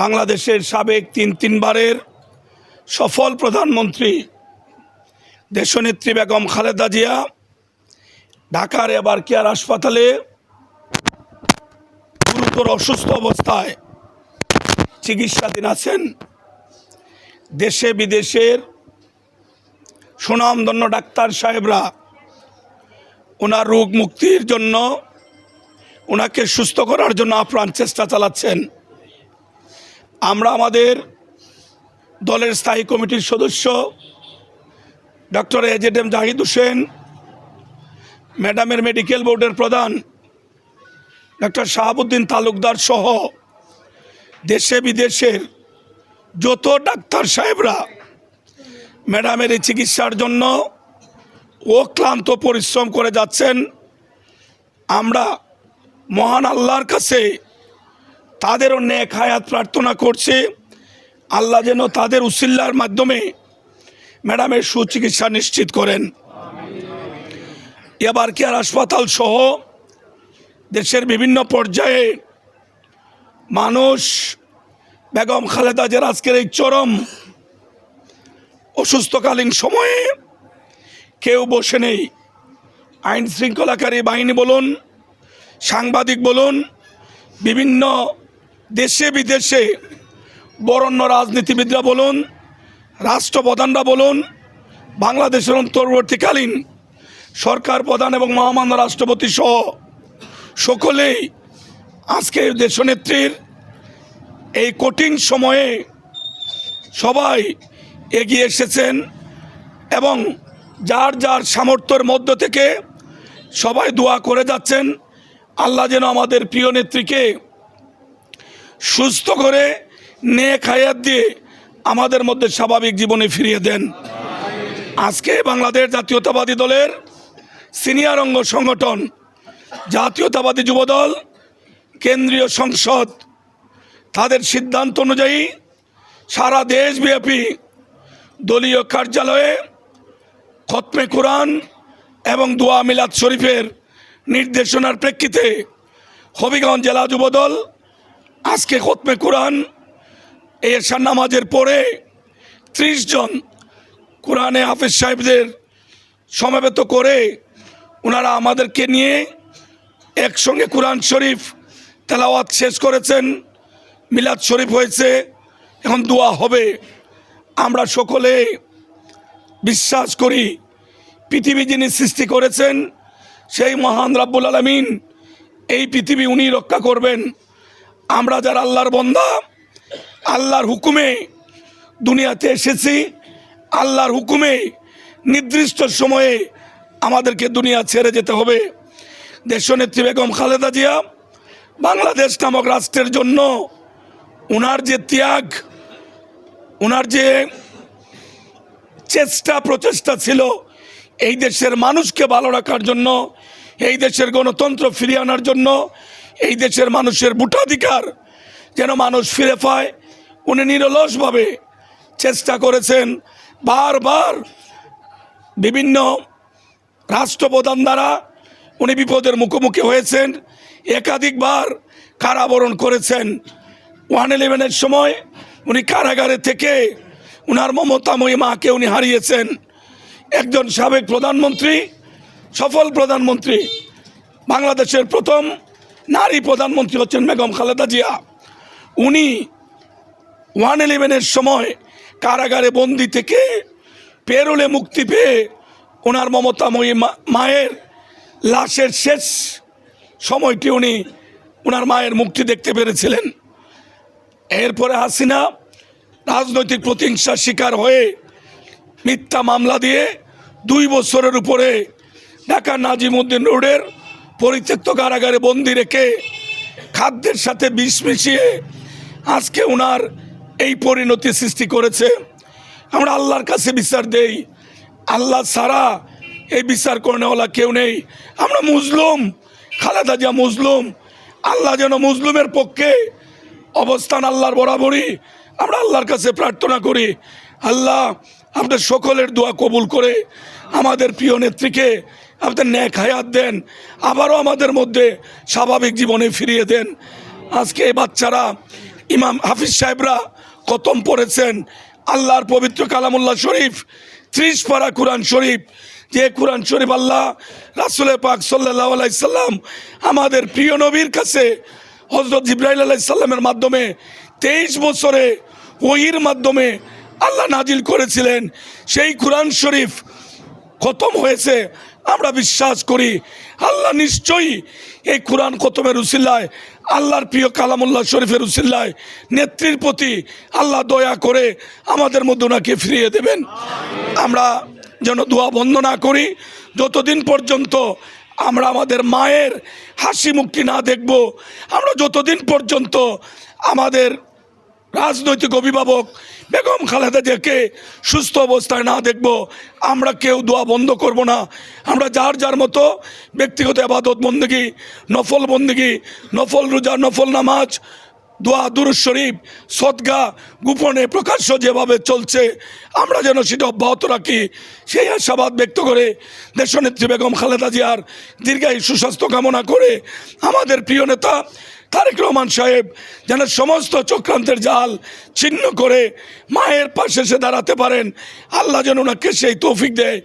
বাংলাদেশের সাবেক তিন তিনবারের সফল প্রধানমন্ত্রী দেশনেত্রী বেগম খালেদা জিয়া, ঢাকার এবার কেয়ার হাসপাতালে গুরুতর অসুস্থ অবস্থায় চিকিৎসাধীন আছেন। দেশে বিদেশের সুনামধন্য ডাক্তার সাহেবরা ওনার রোগ মুক্তির জন্য ওনাকে সুস্থ করার জন্য আপ্রাণ চেষ্টা চালাচ্ছেন। আমরা আমাদের দলের স্থায়ী কমিটির সদস্য, doctor A Z M Zahid Hossain, ম্যাডামের মেডিকেল বোর্ডের প্রধান ডক্টর শাহাবুদ্দিন তালুকদার সহ দেশে বিদেশের যত ডাক্তার সাহেবরা ম্যাডামের এই চিকিৎসার জন্য অক্লান্ত পরিশ্রম করে যাচ্ছেন, আমরা মহান আল্লাহর কাছে তাদেরও নেক হায়াত প্রার্থনা করছে। আল্লাহ যেন তাদের উসিল্লার মাধ্যমে ম্যাডামের সুচিকিৎসা নিশ্চিত করেন। এবার কেয়ার হাসপাতাল সহ দেশের বিভিন্ন পর্যায়ে মানুষ, বেগম খালেদা জের আজকের এই চরম অসুস্থকালীন সময়ে কেউ বসে নেই। আইন শৃঙ্খলাকারী বাহিনী বলুন, সাংবাদিক বলুন, বিভিন্ন দেশে বিদেশে বরণ্য রাজনীতিবিদরা বলুন, রাষ্ট্রপ্রধানরা বলুন, বাংলাদেশের অন্তর্বর্তীকালীন সরকার প্রধান এবং মহামান্য রাষ্ট্রপতি সহ সকলেই আজকে দেশনেত্রীর এই কঠিন সময়ে সবাই এগিয়ে এসেছেন এবং যার যার সামর্থ্যের মধ্য থেকে সবাই দোয়া করে যাচ্ছেন। আল্লাহ যেন আমাদের প্রিয় নেত্রীকে সুস্থ করে নেক হায়াত দিয়ে আমাদের মধ্যে স্বাভাবিক জীবনে ফিরিয়ে দেন। আজকে বাংলাদেশ জাতীয়তাবাদী দলের সিনিয়র অঙ্গ সংগঠন, জাতীয়তাবাদী যুবদল, কেন্দ্রীয় সংসদ, তাদের সিদ্ধান্ত অনুযায়ী সারা দেশব্যাপী দলীয় কার্যালয়ে খতমে কোরআন এবং দোয়া মিলাদ শরীফের নির্দেশনার প্রেক্ষিতে হবিগঞ্জ জেলা যুবদল আজকে খতমে কোরআন এশার নামাজের পরে ত্রিশ জন কোরআনে হাফেজ সাহেবদের সমাবেত করে ওনারা আমাদেরকে নিয়ে একসঙ্গে কোরআন শরীফ তেলাওয়াত শেষ করেছেন, মিলাদ শরীফ হয়েছে, এখন দোয়া হবে। আমরা সকলে বিশ্বাস করি, পৃথিবী যিনি সৃষ্টি করেছেন, সেই মহান রাব্বুল আলমিন, এই পৃথিবী উনি রক্ষা করবেন। আমরা যারা আল্লাহর বন্ধা আল্লাহর হুকুমে দুনিয়াতে এসেছি, আল্লাহর হুকুমে নির্দিষ্ট সময়ে আমাদেরকে দুনিয়া ছেড়ে যেতে হবে। দেশনেত্রী বেগম খালেদা জিয়া বাংলাদেশ নামক রাষ্ট্রের জন্য ওনার যে ত্যাগ ওনার যে চেষ্টা, প্রচেষ্টা ছিল এই দেশের মানুষকে ভালো রাখার জন্য, এই দেশের গণতন্ত্র ফিরিয়ে আনার জন্য এই দেশের মানুষের ভোটাধিকার যেন মানুষ ফিরে পায়। উনি নিরলসভাবে চেষ্টা করেছেন বারবার বিভিন্ন রাষ্ট্রপ্রধান দ্বারা উনি বিপদের মুখোমুখি হয়েছেন। একাধিকবার কারাবরণ করেছেন। ওয়ান ইলেভেনের সময় উনি কারাগারে থেকে উনার মমতাময়ী মাকে উনি হারিয়েছেন। একজন সাবেক প্রধানমন্ত্রী, সফল প্রধানমন্ত্রী, বাংলাদেশের প্রথম নারী প্রধানমন্ত্রী হচ্ছেন বেগম খালেদা জিয়া। উনি ওয়ান ইলেভেনের সময় কারাগারে বন্দি থেকে পেরোলে মুক্তি পেয়ে ওনার মমতাময়ী মায়ের লাশের শেষ সময়টি উনি ওনার মায়ের মুক্তি দেখতে পেরেছিলেন। এরপরে হাসিনা রাজনৈতিক প্রতিহিংসার শিকার হয়ে মিথ্যা মামলা দিয়ে দুই বছরের উপরে ঢাকা নাজিমুদ্দিন রোডের পরিত্যক্ত কারাগারে বন্দি রেখে খাদ্যের সাথে বিষ মিশিয়ে আজকে ওনার এই পরিণতি সৃষ্টি করেছে। আমরা আল্লাহর কাছে বিচার দেই। আল্লাহ সারা এই বিচার করেনেওয়ালা কেউ নেই। আমরা মুসলুম, খালেদা জিয়া মুসলুম। আল্লাহ যেন মুসলুমের পক্ষে অবস্থান আল্লাহর বরাবরই। আমরা আল্লাহর কাছে প্রার্থনা করি, আল্লাহ আপনার সকলের দোয়া কবুল করে আমাদের প্রিয় নেত্রীকে আপনার ন্যাক হায়াত দেন, আবারও আমাদের মধ্যে স্বাভাবিক জীবনে ফিরিয়ে দেন। আজকে এই বাচ্চারা, ইমাম হাফিজ সাহেবরা কতম পড়েছেন। আল্লাহর পবিত্র কালামুল্লাহ শরীফ, ত্রিশ পারা কোরআন শরীফ। যে কোরআন শরীফ আল্লাহ রাসুল পাক সাল্লাহ আলাইসাল্লাম আমাদের প্রিয় নবীর কাছে হজরত জিব্রাইল আলাইসাল্লামের মাধ্যমে তেইশ বছরে ওহির মাধ্যমে আল্লাহ নাজিল করেছিলেন। সেই কোরআন শরীফ খতম হয়েছে। আমরা বিশ্বাস করি, আল্লাহ নিশ্চয়ই এই কোরআন খতমের উসিল্লায় আল্লাহর প্রিয় কালামুল্লাহ শরীফের উসিল্লায় নেত্রীর প্রতি আল্লাহ দয়া করে আমাদের মধ্যে ওনাকে ফিরিয়ে দেবেন। আমরা যেন দোয়া বন্ধ না করি, যতদিন পর্যন্ত আমরা আমাদের মায়ের হাসি মুক্তি না দেখব, আমরা যতদিন পর্যন্ত আমাদের রাজনৈতিক অভিভাবক বেগম খালেদা সুস্থ অবস্থায় না দেখব, আমরা কেউ দোয়া বন্ধ করব না। আমরা যার যার মতো ব্যক্তিগত আবাদত বন্দেগি, নফল বন্দেগি, নফল রোজা, নফল নামাজ, দোয়া দুরুজ শরীফ, সদগা গোপনে প্রকাশ্য যেভাবে চলছে, আমরা যেন সেটা অব্যাহত রাখি। সেই আশাবাদ ব্যক্ত করে দেশনেত্রী বেগম খালেদা জিয়ার দীর্ঘায়ু সুস্বাস্থ্য কামনা করে আমাদের প্রিয় নেতা তারেক রহমান সাহেব যেন সমস্ত চক্রান্তের জাল ছিন্ন করে মায়ের পাশে এসে দাঁড়াতে পারেন। আল্লাহ যেন ওনাকে সেই তৌফিক দেয়।